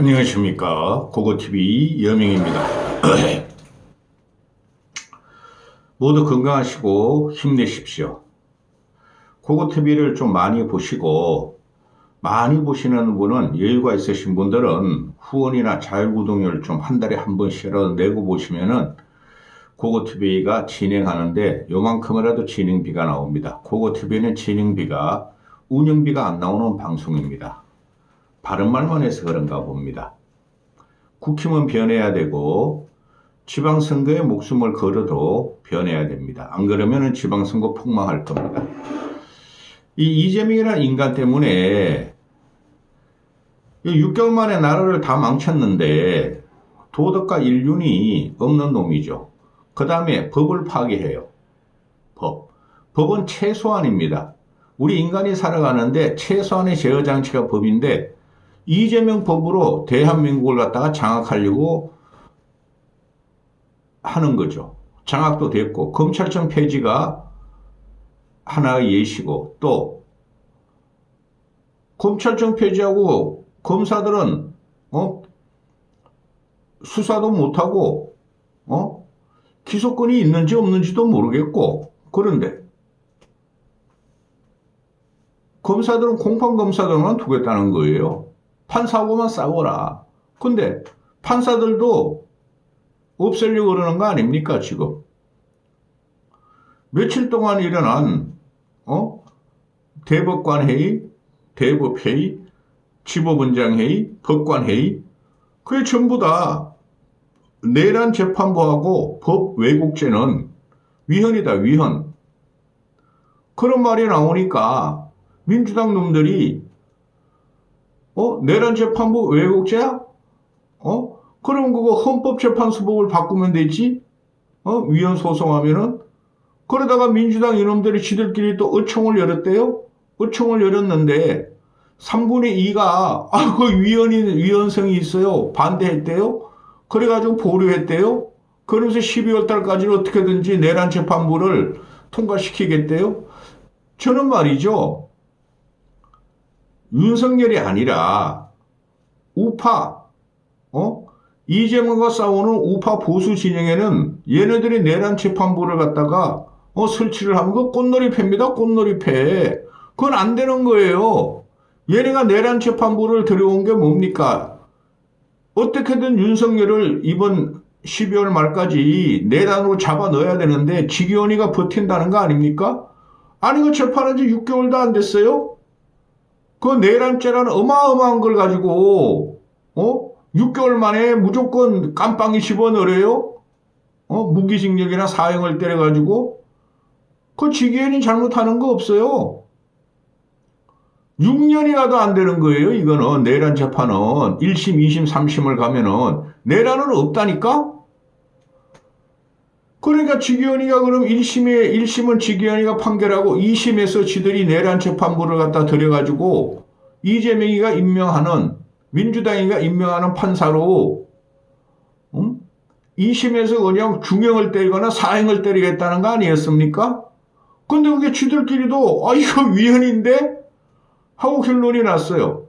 안녕하십니까. 고고TV 여명입니다. 모두 건강하시고 힘내십시오. 고고TV를 좀 많이 보시고 많이 보시는 분은 여유가 있으신 분들은 후원이나 자율구독료를 좀 한 달에 한 번씩이라도 내고 보시면은 고고TV가 진행하는데 요만큼이라도 진행비가 나옵니다. 고고TV는 진행비가 운영비가 안 나오는 방송입니다 바른 말만 해서 그런가 봅니다. 국힘은 변해야 되고 지방선거에 목숨을 걸어도 변해야 됩니다. 안 그러면 지방선거 폭망할 겁니다. 이 이재명이라는 인간 때문에 6개월 만에 나라를 다 망쳤는데 도덕과 인륜이 없는 놈이죠. 그 다음에 법을 파괴해요. 법. 법은 최소한입니다. 우리 인간이 살아가는데 최소한의 제어 장치가 법인데 이재명 법으로 대한민국을 갖다가 장악하려고 하는 거죠. 장악도 됐고 검찰청 폐지가 하나의 예시고 또 검찰청 폐지하고 검사들은 어 수사도 못하고 어 기소권이 있는지 없는지도 모르겠고 그런데 검사들은 공판 검사들만 두겠다는 거예요. 판사하고만 싸워라. 근데 판사들도 없애려고 그러는 거 아닙니까, 지금? 며칠 동안 일어난, 어? 대법관 회의, 대법 회의, 지법원장 회의, 법관 회의, 그게 전부 다 내란 재판부하고 법 왜곡죄는 위헌이다, 위헌. 그런 말이 나오니까 민주당 놈들이 어? 내란 재판부 왜곡죄야? 어? 그럼 그거 헌법재판소법을 바꾸면 되지? 어? 위헌 소송하면은? 그러다가 민주당 이놈들이 지들끼리 또 의총을 열었대요? 의총을 열었는데 3분의 2가 아, 그 위헌이, 위헌성이 있어요. 반대했대요? 그래가지고 보류했대요? 그러면서 12월 달까지는 어떻게든지 내란 재판부를 통과시키겠대요? 저는 말이죠. 윤석열이 아니라 우파, 어? 이재명과 싸우는 우파 보수 진영에는 얘네들이 내란 재판부를 갖다가 어, 설치를 하면 그 꽃놀이 패입니다. 꽃놀이 패. 그건 안 되는 거예요. 얘네가 내란 재판부를 들여온 게 뭡니까? 어떻게든 윤석열을 이번 12월 말까지 내란으로 잡아 넣어야 되는데 지기현이가 버틴다는 거 아닙니까? 아니 그 재판한 지 6개월도 안 됐어요? 그 내란죄라는 어마어마한 걸 가지고 어 6개월 만에 무조건 깜빵이 집어넣어요. 어 무기징역이나 사형을 때려가지고 그 지기현이 잘못하는 거 없어요. 6년이 가도 안 되는 거예요. 이거는 내란 재판은 1심, 2심, 3심을 가면은 내란은 없다니까. 그러니까 지기현이가 그럼 1심에 1심은 지기현이가 판결하고 2심에서 지들이 내란 재판부를 갖다 들여가지고 이재명이가 임명하는 민주당이가 임명하는 판사로 음? 2심에서 그냥 중형을 때리거나 사형을 때리겠다는 거 아니었습니까? 근데 그게 지들끼리도 아 이거 위헌인데 하고 결론이 났어요.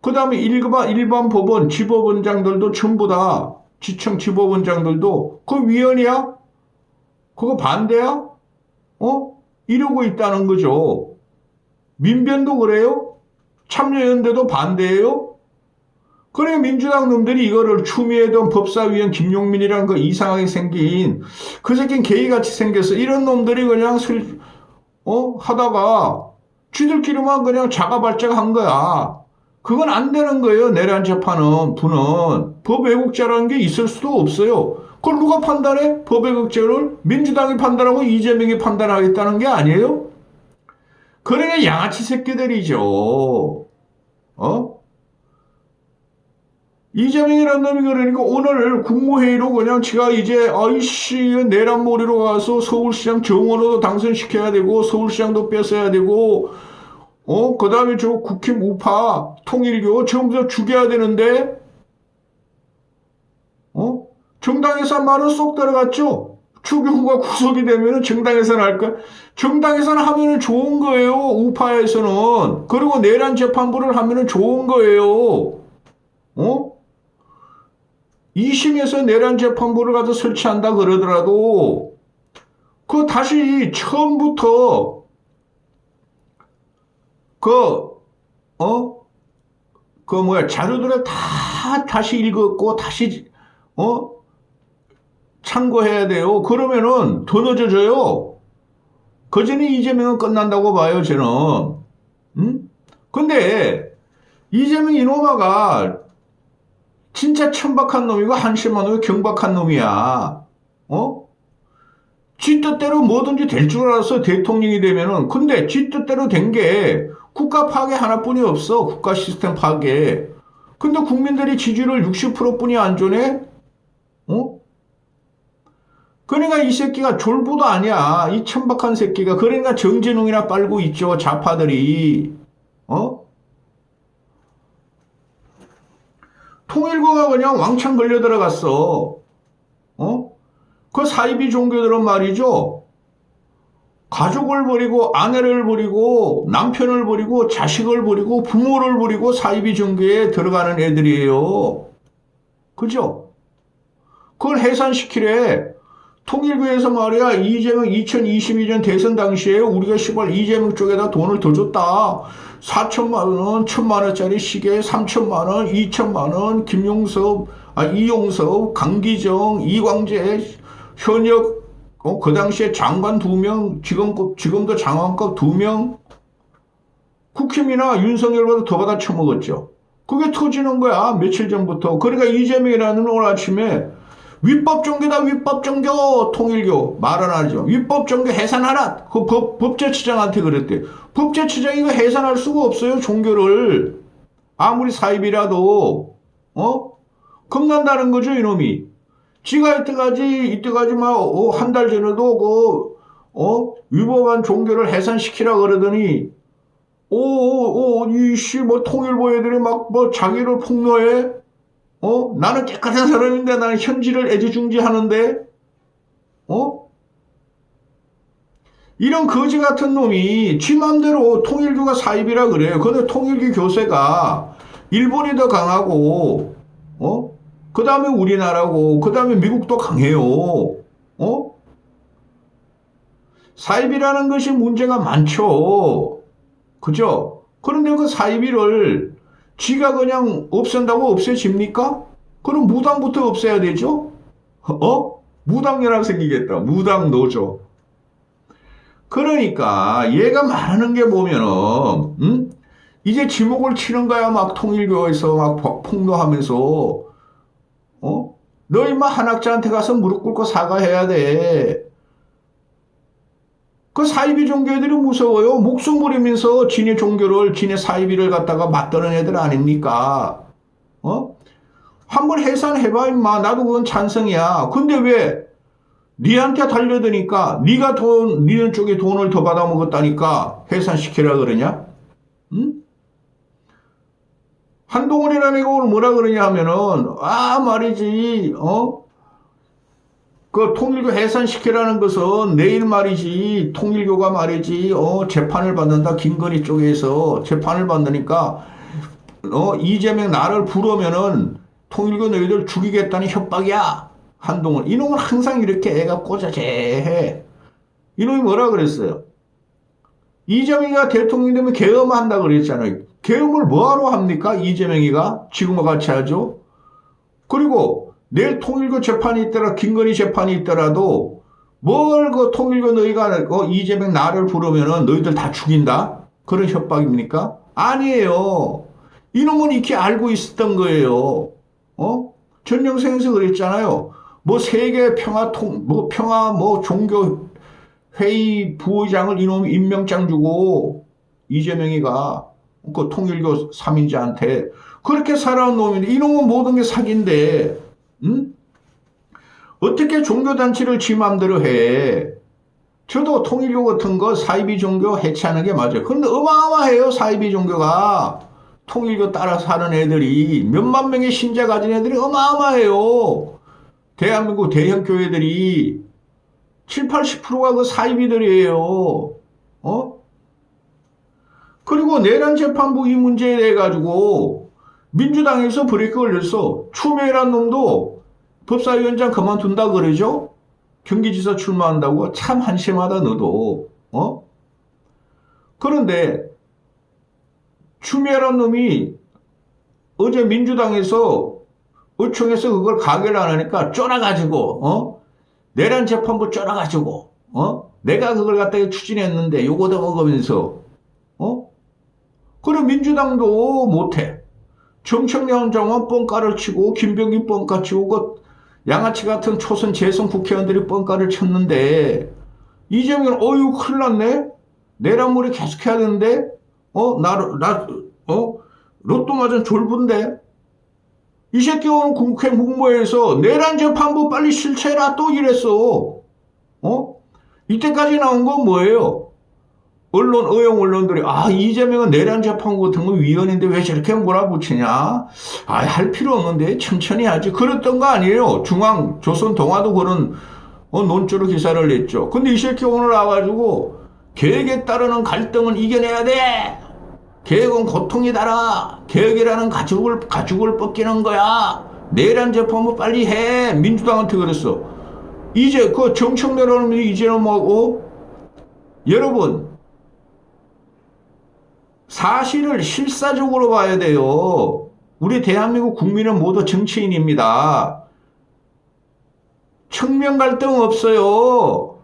그 다음에 일반, 일반 법원, 지법원장들도 전부 다 지청 지법원장들도 그 위헌이야? 그거 반대야? 어? 이러고 있다는 거죠. 민변도 그래요? 참여연대도 반대예요? 그래 민주당 놈들이 이거를 추미애던 법사위원 김용민이란 그 이상하게 생긴 그 새끼는 개이같이 생겼어. 이런 놈들이 그냥 슬, 어? 하다가 쥐들끼리만 그냥 자가발작한 거야. 그건 안 되는 거예요. 내란 재판은 부는 법 왜곡죄라는 게 있을 수도 없어요. 그걸 누가 판단해? 법 왜곡죄를 민주당이 판단하고 이재명이 판단하겠다는 게 아니에요? 그러니까 양아치 새끼들이죠. 어? 이재명이라는 놈이 그러니까 오늘 국무회의로 그냥 제가 이제 아이씨 내란몰이로 가서 서울시장 정원으로 당선시켜야 되고 서울시장도 뺏어야 되고 어, 그 다음에 저 국힘 우파, 통일교 전부 다 죽여야 되는데, 어? 정당에서 말은 쏙 들어갔죠? 추경호가 구속이 되면 정당에서는 할까? 정당에서는 하면은 좋은 거예요, 우파에서는. 그리고 내란 재판부를 하면은 좋은 거예요. 어? 2심에서 내란 재판부를 가서 설치한다 그러더라도 그 다시 처음부터 그 어? 그 뭐야 자료들을 다 다시 읽었고 다시 어? 참고해야 돼요. 그러면은 더 늦어져요. 그 전에 이재명은 끝난다고 봐요, 저는. 응? 근데 이재명 이노마가 진짜 천박한 놈이고 한심한 놈이 경박한 놈이야. 어? 지 뜻대로 뭐든지 될 줄 알았어 대통령이 되면은 근데 지 뜻대로 된 게 국가 파괴 하나뿐이 없어 국가 시스템 파괴 근데 국민들이 지지율을 60%뿐이 안 주네 어? 그러니까 이 새끼가 졸부도 아니야 이 천박한 새끼가 그러니까 정진웅이나 빨고 있죠 좌파들이 어? 통일부가 그냥 왕창 걸려 들어갔어 어? 그 사이비 종교들은 말이죠. 가족을 버리고 아내를 버리고 남편을 버리고 자식을 버리고 부모를 버리고 사이비 종교에 들어가는 애들이에요. 그죠? 그걸 해산시키래. 통일부에서 말이야 이재명 2022년 대선 당시에 우리가 시발 이재명 쪽에다 돈을 더 줬다. 4천만 원, 1천만 원짜리 시계 3천만 원, 2천만 원, 김용섭, 아, 이용섭, 강기정, 이광재, 현역 어, 그 당시에 장관 두 명, 지금 지금도 장관급 두 명, 국힘이나 윤석열보다 더 받아 처먹었죠. 그게 터지는 거야 며칠 전부터. 그러니까 이재명이라는 오늘 아침에 위법 종교다 위법 종교 통일교 말은 하죠. 위법 종교 해산하라. 그 법, 법제처장한테 그랬대. 법제처장이 그 해산할 수가 없어요 종교를 아무리 사입이라도 어 겁난다는 거죠 이놈이. 지가 이때까지 이때까지 막 한 달 전에도 그 어 위법한 종교를 해산시키라 그러더니 오오 이씨 뭐 통일부 애들이 막 뭐 자기를 폭로해? 어? 나는 깨끗한 사람인데 나는 현지를 애지중지하는데? 어? 이런 거지 같은 놈이 지 맘대로 통일교가 사입이라 그래요. 근데 통일교 교세가 일본이 더 강하고 어 그 다음에 우리나라고, 그 다음에 미국도 강해요. 어? 사이비라는 것이 문제가 많죠. 그죠? 그런데 그 사이비를 지가 그냥 없앤다고 없애집니까? 그럼 무당부터 없애야 되죠? 어? 무당연합 생기겠다. 무당 노조. 그러니까 얘가 말하는 게 보면은 음? 이제 지목을 치는 거야 막 통일교에서 막 폭로하면서 어? 너 임마 한학자한테 가서 무릎 꿇고 사과해야 돼. 그 사이비 종교 애들이 무서워요. 목숨 부리면서 지네 종교를, 지네 사이비를 갖다가 맞드는 애들 아닙니까? 어? 한번 해산해봐, 임마. 나도 그건 찬성이야. 근데 왜? 니한테 달려드니까, 니가 돈, 니네 쪽에 돈을 더 받아먹었다니까 해산시키라 그러냐? 응? 한동훈이라는 애가 뭐라 그러냐 하면은, 아, 말이지, 어? 그 통일교 해산시키라는 것은 내일 말이지, 통일교가 말이지, 어, 재판을 받는다, 김건희 쪽에서 재판을 받으니까, 어, 이재명 나를 부르면은 통일교 너희들 죽이겠다는 협박이야. 한동훈. 이놈은 항상 이렇게 애가 꼬자재해. 이놈이 뭐라 그랬어요? 이재명이가 대통령 되면 계엄한다 그랬잖아요. 계엄을 뭐하러 합니까? 이재명이가 지금과 같이 하죠. 그리고 내일 통일교 재판이 있더라, 김건희 재판이 있더라도 뭘 그 통일교 너희가 어, 이재명 나를 부르면은 너희들 다 죽인다? 그런 협박입니까? 아니에요. 이놈은 이렇게 알고 있었던 거예요. 어? 전영생에서 그랬잖아요. 뭐 세계 평화 통, 뭐 평화 뭐 종교 회의 부의장을 이놈 임명장 주고 이재명이가 그 통일교 3인자한테 그렇게 살아온 놈인데 이놈은 모든 게 사기인데 응? 어떻게 종교단체를 지 맘대로 해? 저도 통일교 같은 거 사이비 종교 해체하는 게 맞아요. 그런데 어마어마해요 사이비 종교가. 통일교 따라 사는 애들이 몇만 명의 신자 가진 애들이 어마어마해요. 대한민국 대형 교회들이 7, 80%가 그 사이비들이에요. 어? 그리고 내란 재판부 이 문제에 대해 가지고 민주당에서 브레이크 걸렸어. 추미애란 놈도 법사위원장 그만둔다 그러죠? 경기지사 출마한다고 참 한심하다 너도. 어? 그런데 추미애란 놈이 어제 민주당에서 의총에서 그걸 가결 안 하니까 쫄아가지고 어? 내란 재판부 쫄아가지고 어? 내가 그걸 갖다가 추진했는데 요거도 먹으면서 어? 그럼 민주당도 못해. 정청래 원장은 뻥가를 치고 김병기 뻥가 치고 그 양아치 같은 초선 재선 국회의원들이 뻥가를 쳤는데 이재명은 어유 큰일 났네. 내란물이 계속해야 되는데 어? 나, 나, 어? 로또 맞은 졸부인데 이 새끼 오늘 국회 국무회에서 내란 재판부 빨리 실체라 또 이랬어. 어? 이때까지 나온 건 뭐예요? 언론, 의용 언론들이, 아, 이재명은 내란 재판부 같은 거 위헌인데 왜 저렇게 몰아붙이냐? 아, 할 필요 없는데 천천히 하지. 그랬던 거 아니에요. 중앙, 조선 동아도 그런, 어, 논조로 기사를 냈죠. 근데 이 새끼 오늘 와가지고, 계획에 따르는 갈등은 이겨내야 돼! 계획은 고통이다라! 계획이라는 가죽을, 가죽을 벗기는 거야! 내란 재판부 빨리 해! 민주당한테 그랬어. 이제 그 정청래라는 이제는 뭐고 여러분 사실을 실사적으로 봐야 돼요. 우리 대한민국 국민은 모두 정치인입니다. 청명 갈등 없어요.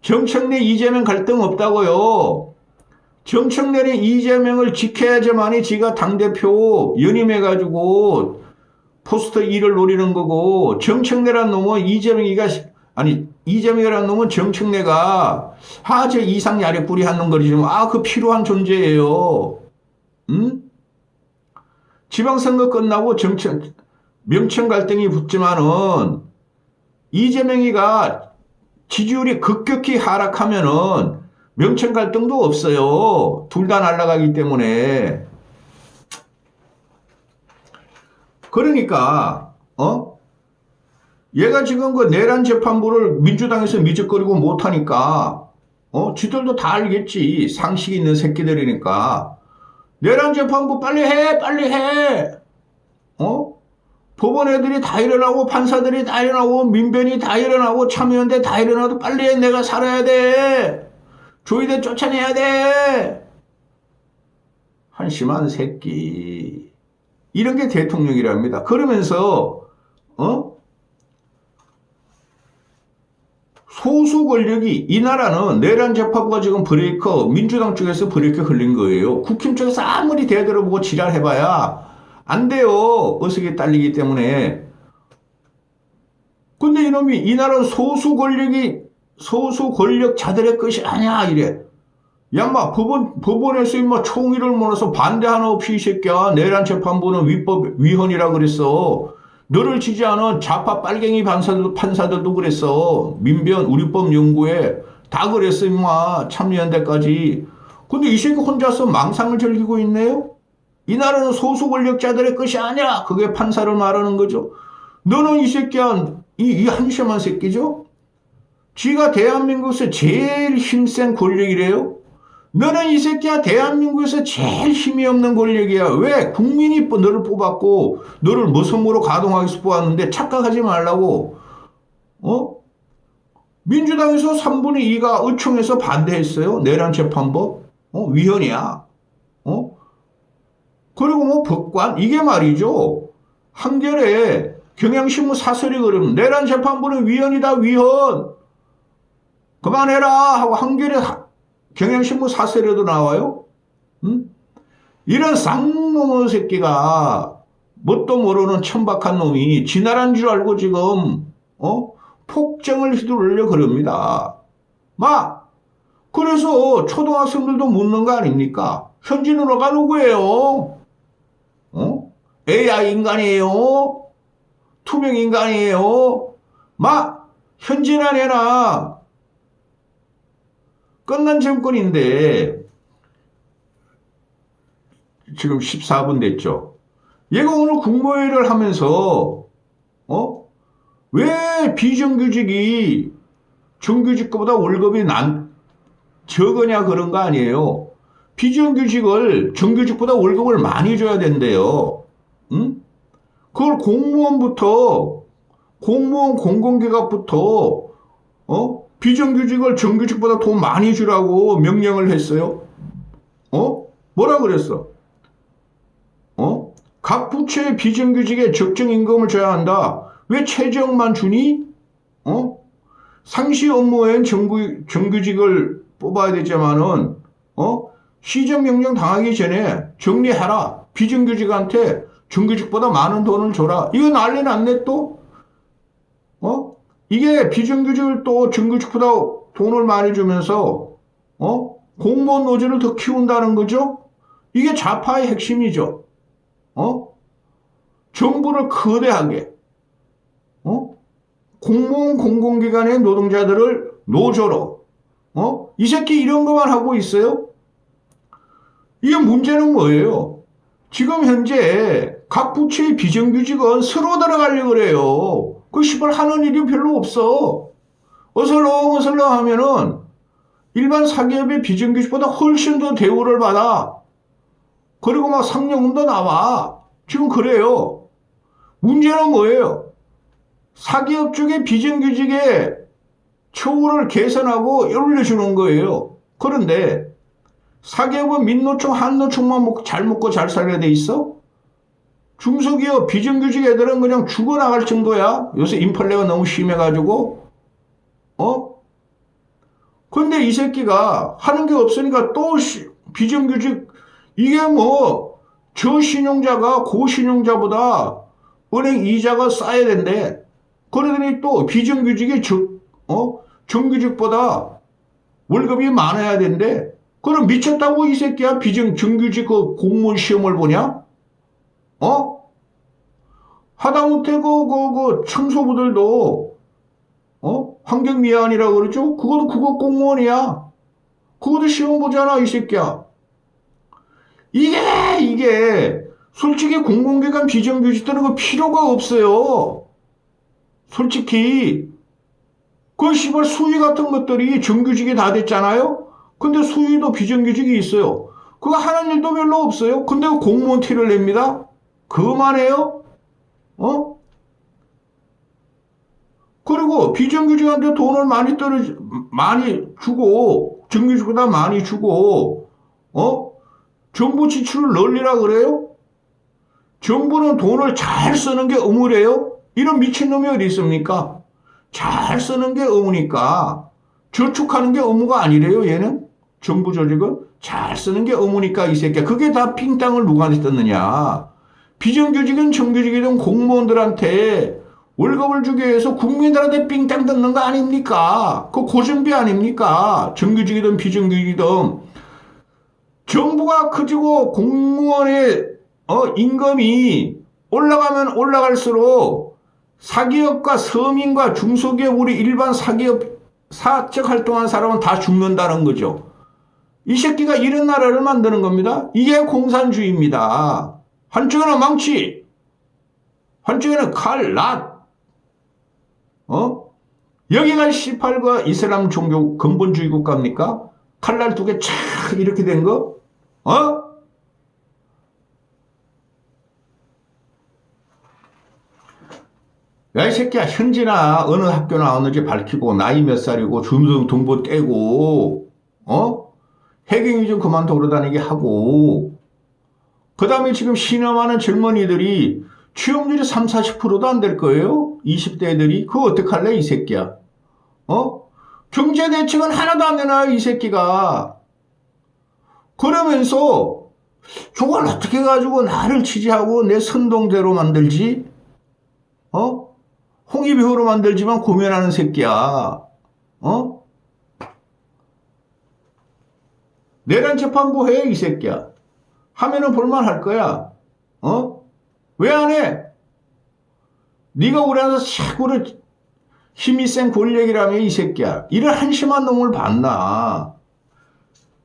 정청래 이재명 갈등 없다고요. 정청래는 이재명을 지켜야지만이 지가 당대표 연임해가지고 포스터 1을 노리는 거고 정청래란 놈은 이재명이가 아니 이재명이라는 놈은 정청래가 하제 이상 야래 뿌리 하는 거지만 아그 필요한 존재예요. 음? 지방선거 끝나고 정청 명청 갈등이 붙지만은 이재명이가 지지율이 급격히 하락하면은 명청 갈등도 없어요. 둘 다 날아가기 때문에. 그러니까 어? 얘가 지금 그 내란 재판부를 민주당에서 미적거리고 못하니까, 어, 쥐들도 다 알겠지. 상식 있는 새끼들이니까. 내란 재판부 빨리 해! 빨리 해! 어? 법원 애들이 다 일어나고, 판사들이 다 일어나고, 민변이 다 일어나고, 참여연대 다 일어나도 빨리 해! 내가 살아야 돼! 조이대 쫓아내야 돼! 한심한 새끼. 이런 게 대통령이랍니다. 그러면서, 어? 소수 권력이 이 나라는 내란 재판부가 지금 브레이크 민주당 쪽에서 브레이크 걸린 거예요. 국힘 쪽에서 아무리 대들어보고 지랄해봐야 안 돼요. 어색에 딸리기 때문에. 근데 이놈이 이 나라는 소수 권력이 소수 권력자들의 것이 아니야 이래. 야마 법원 법원에서 임마 총의를 모아서 반대 하나 없이 이 새끼야 내란 재판부는 위법 위헌이라 그랬어. 너를 지지하는 좌파 빨갱이 판사들도, 판사들도 그랬어. 민변 우리법 연구에 다 그랬어, 임마. 참여연대까지. 근데 이 새끼 혼자서 망상을 즐기고 있네요? 이 나라는 소수 권력자들의 것이 아니야. 그게 판사를 말하는 거죠. 너는 이 새끼야, 이, 이 한심한 새끼죠? 지가 대한민국에서 제일 힘센 권력이래요? 너는 이 새끼야 대한민국에서 제일 힘이 없는 권력이야. 왜? 국민이 뭐 너를 뽑았고 너를 모성으로 가동하기 위해서 뽑았는데 착각하지 말라고. 어? 민주당에서 3분의 2가 의총에서 반대했어요. 내란 재판법. 어? 위헌이야. 어? 그리고 뭐 법관 이게 말이죠. 한겨레 경향신문 사설이 그러면 내란 재판부는 위헌이다 위헌. 그만해라 하고 한겨레 경향신문 사설에도 나와요. 응? 이런 쌍놈의 새끼가 뭣도 모르는 천박한 놈이 지나란 줄 알고 지금 어? 폭정을 휘두르려 그럽니다. 막 그래서 초등학생들도 묻는 거 아닙니까? 누나가 누구예요? 어? AI 인간이에요? 투명 인간이에요? 막 현진아 내나 끝난 정권인데 지금 14분 됐죠. 얘가 오늘 국무회의를 하면서 어? 왜 비정규직이 정규직보다 월급이 난 적으냐 그런 거 아니에요. 비정규직을 정규직보다 월급을 많이 줘야 된대요. 응? 그걸 공무원부터 공무원 공공기관부터 어? 비정규직을 정규직보다 돈 많이 주라고 명령을 했어요. 어? 뭐라 그랬어? 어? 각 부처의 비정규직에 적정 임금을 줘야 한다. 왜 최저임금만 주니? 어? 상시 업무엔 정규, 정규직을 뽑아야 되지만은, 어? 시정명령 당하기 전에 정리해라. 비정규직한테 정규직보다 많은 돈을 줘라. 이거 난리 났네 또? 어? 이게 비정규직을 또 정규직보다 돈을 많이 주면서, 어? 공무원 노조를 더 키운다는 거죠? 이게 좌파의 핵심이죠. 어? 정부를 거대하게, 어? 공무원 공공기관의 노동자들을 노조로, 어? 이 새끼 이런 것만 하고 있어요? 이게 문제는 뭐예요? 지금 현재 각 부처의 비정규직은 서로 들어가려고 그래요. 그 시발 하는 일이 별로 없어. 어설렁 어설렁 하면은 일반 사기업의 비정규직보다 훨씬 더 대우를 받아. 그리고 막 상여금도 나와. 지금 그래요. 문제는 뭐예요? 사기업 쪽의 비정규직의 처우를 개선하고 올려주는 거예요. 그런데 사기업은 민노총, 한노총만 잘 먹고 잘 살아야 돼 있어? 중소기업, 비정규직 애들은 그냥 죽어나갈 정도야. 요새 인플레가 너무 심해가지고. 어? 근데 이 새끼가 하는 게 없으니까 또 시- 비정규직, 이게 뭐, 저신용자가 고신용자보다 은행 이자가 싸야 된대. 그러더니 또 비정규직이 저, 어? 정규직보다 월급이 많아야 된대. 그럼 미쳤다고 이 새끼야 비정 정규직 그 공무원 시험을 보냐? 어? 하다못해 그, 그, 그 청소부들도 어? 환경미화원이라고 그러죠? 그것도 그거 공무원이야. 그것도 시험 보잖아 이 새끼야. 이게 이게 솔직히 공공기관 비정규직들은 그 필요가 없어요. 솔직히 그 시발 수위 같은 것들이 정규직이 다 됐잖아요. 근데 수위도 비정규직이 있어요. 그거 하는 일도 별로 없어요. 근데 그 공무원 티를 냅니다. 그만해요. 어? 그리고 비정규직한테 돈을 많이 떨어지 많이 주고 정규직보다 많이 주고 어? 정부 지출을 늘리라 그래요? 정부는 돈을 잘 쓰는 게 의무래요? 이런 미친놈이 어디 있습니까? 잘 쓰는 게 의무니까 저축하는 게 의무가 아니래요 얘는 정부 조직은 잘 쓰는 게 의무니까 이 새끼야 그게 다 핑땅을 누구한테 떴느냐 비정규직은 정규직이든 공무원들한테 월급을 주기 위해서 국민들한테 삥땅 뜯는 거 아닙니까? 그 고정비 아닙니까? 정규직이든 비정규직이든 정부가 커지고 공무원의 어, 임금이 올라가면 올라갈수록 사기업과 서민과 중소기업 우리 일반 사기업 사적 활동한 사람은 다 죽는다는 거죠. 이 새끼가 이런 나라를 만드는 겁니다. 이게 공산주의입니다. 한쪽에는 망치, 한쪽에는 칼, 낫. 어? 여기가 18가 이슬람 종교 근본주의 국가입니까? 칼날 두개촥 이렇게 된 거? 어? 야, 이 새끼야, 현지나 어느 학교 나왔는지 밝히고, 나이 몇 살이고, 주민등 등본 떼고, 어? 해경이 좀 그만 돌아다니게 하고, 그 다음에 지금 신음하는 젊은이들이 취업률이 3, 40%도 안 될 거예요? 20대 애들이. 그거 어떡할래, 이 새끼야? 어? 경제 대책은 하나도 안 내놔요, 이 새끼가. 그러면서, 저걸 어떻게 가지고 나를 지지하고 내 선동대로 만들지? 어? 홍위병으로 만들지만 고민하는 새끼야. 어? 내란 재판부 해, 이 새끼야. 하면은 볼만할 거야. 어? 왜 안 해? 네가 우리나라에서 최고로 힘이 센 권력이라며 이 새끼야. 이런 한심한 놈을 봤나?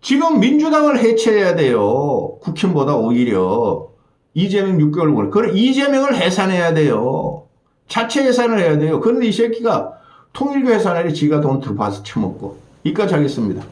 지금 민주당을 해체해야 돼요. 국힘보다 오히려. 이재명 6개월 걸. 그래, 이재명을 해산해야 돼요. 자체 해산을 해야 돼요. 그런데 이 새끼가 통일교 해산하려 지가 돈 들어봐서 처먹고. 이까지 하겠습니다.